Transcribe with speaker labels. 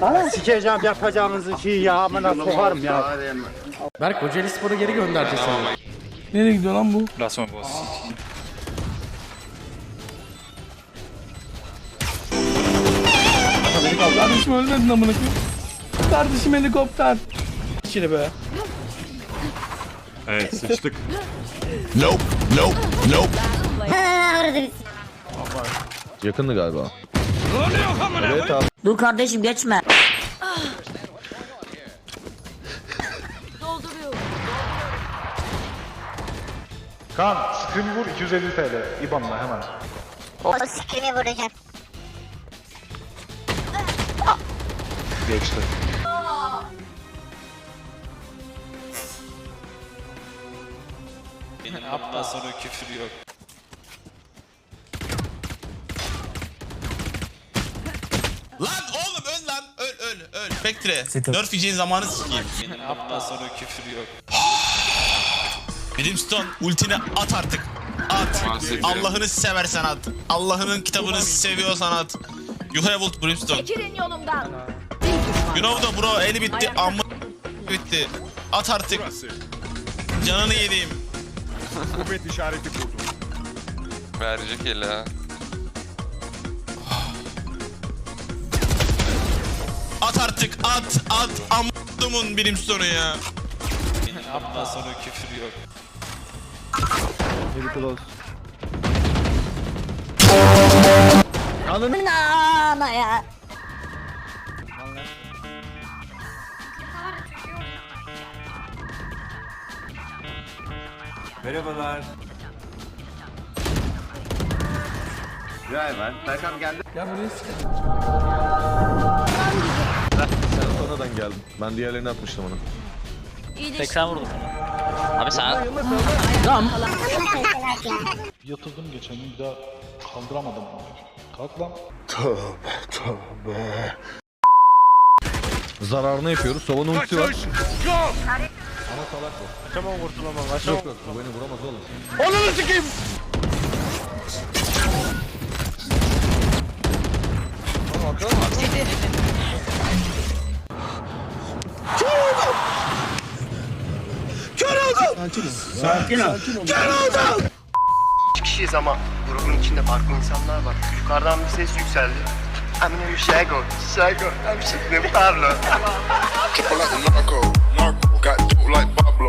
Speaker 1: Nope.
Speaker 2: Sikeceğim yapacağınızı şeyi ya amına sokarım ya.
Speaker 3: Berk Kocaeli Spor'a geri göndereceğiz seni.
Speaker 4: Nereye gidiyor lan bu?
Speaker 5: Lassez-moi voir
Speaker 4: Kardeşim ölmedin amına koyayım. Kardeşim helikopter. İçeri be.
Speaker 5: Evet sıçtık.
Speaker 1: Nope. Nope. Nope.
Speaker 6: Yakındı galiba.
Speaker 7: Dur kardeşim geçme.
Speaker 2: Kan, screen vur 250 TL. İban'la hemen.
Speaker 7: O sikrimi vuracağım.
Speaker 2: Geçti.
Speaker 5: Aptal sonra küfür yok.
Speaker 1: Lan oğlum öl lan. Öl öl öl. Spectre. Nerf yiyeceğin zamanı sikeyim.
Speaker 5: Aptal sonra küfür yok.
Speaker 1: Brimstone ultini at artık. At. Allah'ını seversen at. Allah'ının kitabını seviyorsan at. You have ult Brimstone.
Speaker 7: Çekilin yolumdan.
Speaker 1: You know da bro eli bitti. Amma bitti. At artık. Canını yediğim.
Speaker 8: Verecek eli ha.
Speaker 1: At artık at at amdumun bilim sonu ya.
Speaker 5: Yapma sonra küfür yok.
Speaker 7: Very close.
Speaker 4: Ananı Nana ya. Merhabalar. Driver,
Speaker 6: Serkan geldi. Ya buraya sıkıntı. Geldin. Ben diğerlerini atmıştım onu.
Speaker 9: 80 vurdum. Abi sen
Speaker 2: Yatırdım geçen gün bir daha kaldıramadım. Kalk lan.
Speaker 6: Zararını yapıyoruz. Sovanın ultisi var. Ana salak bu. Kaçamam kurtulamam. Yok yok bu beni vuramaz oğlum. Kör oldum. Kör oldum. Sakin ol. Kör oldum.
Speaker 10: kişiyiz ama grubun içinde farklı insanlar var. Yukarıdan bir ses yükseldi. I'm gonna Shago, Shago, I'm Pablo.
Speaker 8: Triple like a got dope like Pablo.